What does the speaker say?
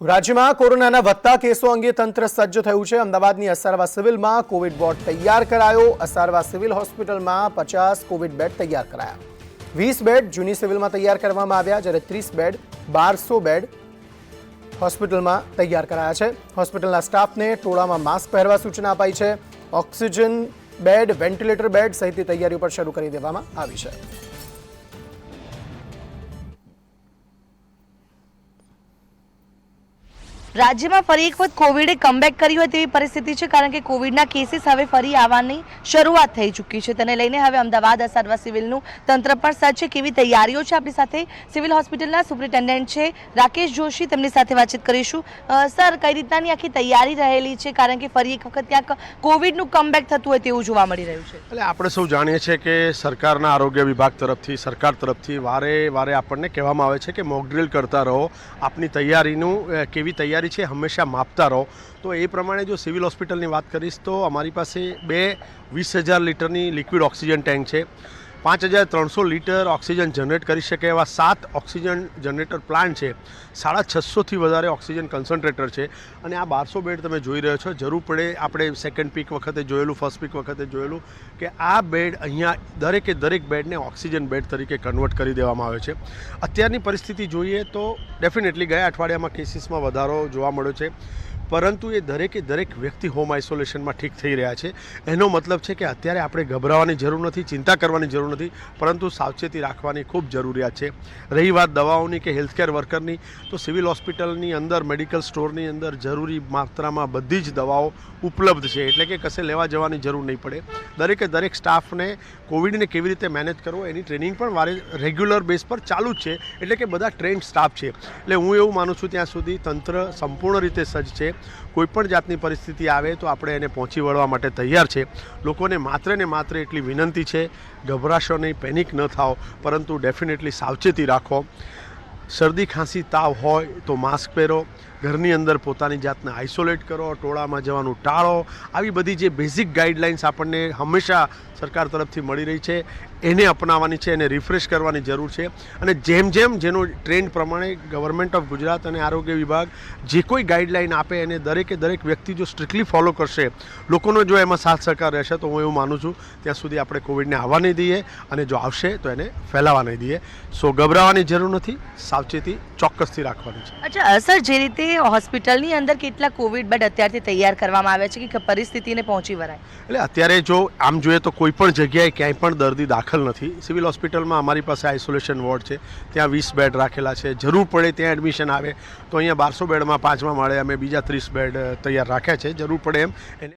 રાજ્યમાં કોરોનાના વધતા કેસો અંગે તંત્ર સજ્જ થયું છે. અમદાવાદની અસારવા સિવિલમાં કોવિડ વોર્ડ તૈયાર કરાયો. અસારવા સિવિલ હોસ્પિટલમાં પચાસ કોવિડ બેડ તૈયાર કરાયા. વીસ બેડ જૂની સિવિલમાં તૈયાર કરવામાં આવ્યા, જ્યારે ત્રીસ બેડ બારસો બેડ હોસ્પિટલમાં તૈયાર કરાયા છે. હોસ્પિટલના સ્ટાફને ટોળામાં માસ્ક પહેરવા સૂચના અપાઈ છે. ઓક્સિજન બેડ, વેન્ટિલેટર બેડ સહિતની તૈયારીઓ પણ શરૂ કરી દેવામાં આવી છે. રાજ્યમાં ફરી એક વખત કોવિડે કમબેક કર્યું હોય તેવી પરિસ્થિતિ છે, કારણ કે કોવિડના કેસીસ હવે ફરી આવવાની શરૂઆત થઈ ચૂકી છે. તેને લઈને હવે અમદાવાદ અસારવા સિવિલનું તંત્ર પણ સજ્જ છે. કેવી તૈયારીઓ છે આપણી સાથે? સિવિલ હોસ્પિટલના સુપ્રિન્ટેન્ડન્ટ છે રાકેશ જોશી. તેમની સાથે વાતચીત કરીશું. સર, કઈ રીતનાની આખી તૈયારી રહેલી છે? કારણ કે ફરી એક વખત ક્યાંક કોવિડનું કમબેક થતું હોય તેવું જોવા મળી રહ્યું છે. એટલે આપણે સૌ જાણીએ છીએ કે સરકારના આરોગ્ય વિભાગ તરફથી, સરકાર તરફથી વારે વારે આપણને કહેવામાં આવે છે કે મોકડ્રીલ કરતા રહો. આપની તૈયારીનું કેવી તૈયારી છે, હંમેશા માપતા રહો. તો એ પ્રમાણે જો સિવિલ હોસ્પિટલની વાત કરીશ તો અમારી પાસે બે વીસ હજાર લીટરની લિક્વિડ ઓક્સિજન ટેન્ક છે. પાંચ હજાર ત્રણસો લીટર ઓક્સિજન જનરેટ કરી શકે એવા સાત ઓક્સિજન જનરેટર પ્લાન્ટ છે. સાડા છસોથી વધારે ઓક્સિજન કન્સન્ટ્રેટર છે. અને આ બારસો બેડ તમે જોઈ રહ્યો છો. જરૂર પડે આપણે સેકન્ડ પીક વખતે જોયેલું ફર્સ્ટ પીક વખતે જોયેલું કે આ બેડ અહીંયા દરેકે દરેક બેડને ઓક્સિજન બેડ તરીકે કન્વર્ટ કરી દેવામાં આવે છે. અત્યારની પરિસ્થિતિ જોઈએ તો ડેફિનેટલી ગયા અઠવાડિયામાં કેસીસમાં વધારો જોવા મળ્યો છે. પરંતુ એ દરેકે દરેક વ્યક્તિ હોમ આઇસોલેશનમાં ઠીક થઈ રહ્યા છે. એનો મતલબ છે કે અત્યારે આપણે ગભરાવાની જરૂર નથી, ચિંતા કરવાની જરૂર નથી, પરંતુ સાવચેતી રાખવાની ખૂબ જરૂરિયાત છે. રહી વાત દવાઓની કે હેલ્થકેર વર્કરની તો સિવિલ હોસ્પિટલની અંદર, મેડિકલ સ્ટોરની અંદર જરૂરી માત્રામાં બધી જ દવાઓ ઉપલબ્ધ છે. એટલે કે કશે લેવા જવાની જરૂર નહીં પડે. દરેકે દરેક સ્ટાફને કોવિડને કેવી રીતે મેનેજ કરવો, એની ટ્રેનિંગ પણ વારે રેગ્યુલર બેઝ પર ચાલુ જ છે. એટલે કે બધા ટ્રેન્ડ સ્ટાફ છે. એટલે હું એવું માનું છું ત્યાં સુધી તંત્ર સંપૂર્ણ રીતે સજ્જ છે. કોઈ પણ જાતની પરિસ્થિતિ આવે તો આપણે એને પહોંચી વળવા માટે તૈયાર છે. લોકોને માત્ર ને માત્ર એટલી વિનંતી છે. ગભરાશો નહીં પેનિક ન થાઓ, પરંતુ ડેફિનેટલી સાવચેતી રાખો. શરદી, ખાંસી, તાવ હોય તો માસ્ક પહેરો. ઘરની અંદર પોતાની જાતને આઇસોલેટ કરો, ટોળામાં જવાનું ટાળો. આવી બધી જે બેઝિક ગાઈડલાઇન્સ આપણને હંમેશા સરકાર તરફથી મળી રહી છે. એને અપનાવવાની છે, એને રિફ્રેશ કરવાની જરૂર છે. અને જેમ જેમ જેનો ટ્રેન્ડ પ્રમાણે ગવર્મેન્ટ ઓફ ગુજરાત અને આરોગ્ય વિભાગ જે કોઈ ગાઈડલાઇન આપે એને દરેકે દરેક વ્યક્તિ જો સ્ટ્રિક્ટલી ફોલો કરશે, લોકોનો જો એમાં સાથ સહકાર રહેશે, તો હું એવું માનું છું, ત્યાં સુધી આપણે કોવિડને આવવા નહીં દઈએ અને જો આવશે તો એને ફેલાવા નહીં દઈએ. સો ગભરાવાની જરૂર નથી. સાવચેતી ચોક્કસથી રાખવાની છે. અચ્છા સર જે રીતે હોસ્પિટલની અંદર કેટલા કોવિડ બેડ અત્યારથી તૈયાર કરવામાં આવ્યા છે કે પરિસ્થિતિને પહોંચી વળાય? એટલે અત્યારે જો આમ જોઈએ તો કોઈ પણ જગ્યાએ ક્યાંય પણ દર્દી દાખલ નથી. સિવિલ હોસ્પિટલમાં અમારી પાસે આઇસોલેશન વોર્ડ છે. ત્યાં વીસ બેડ રાખેલા છે. જરૂર પડે ત્યાં એડમિશન આવે. તો અહીંયા બારસો બેડમાં પાંચમાં મળે. અમે બીજા ત્રીસ બેડ તૈયાર રાખ્યા છે. જરૂર પડે એમ. એને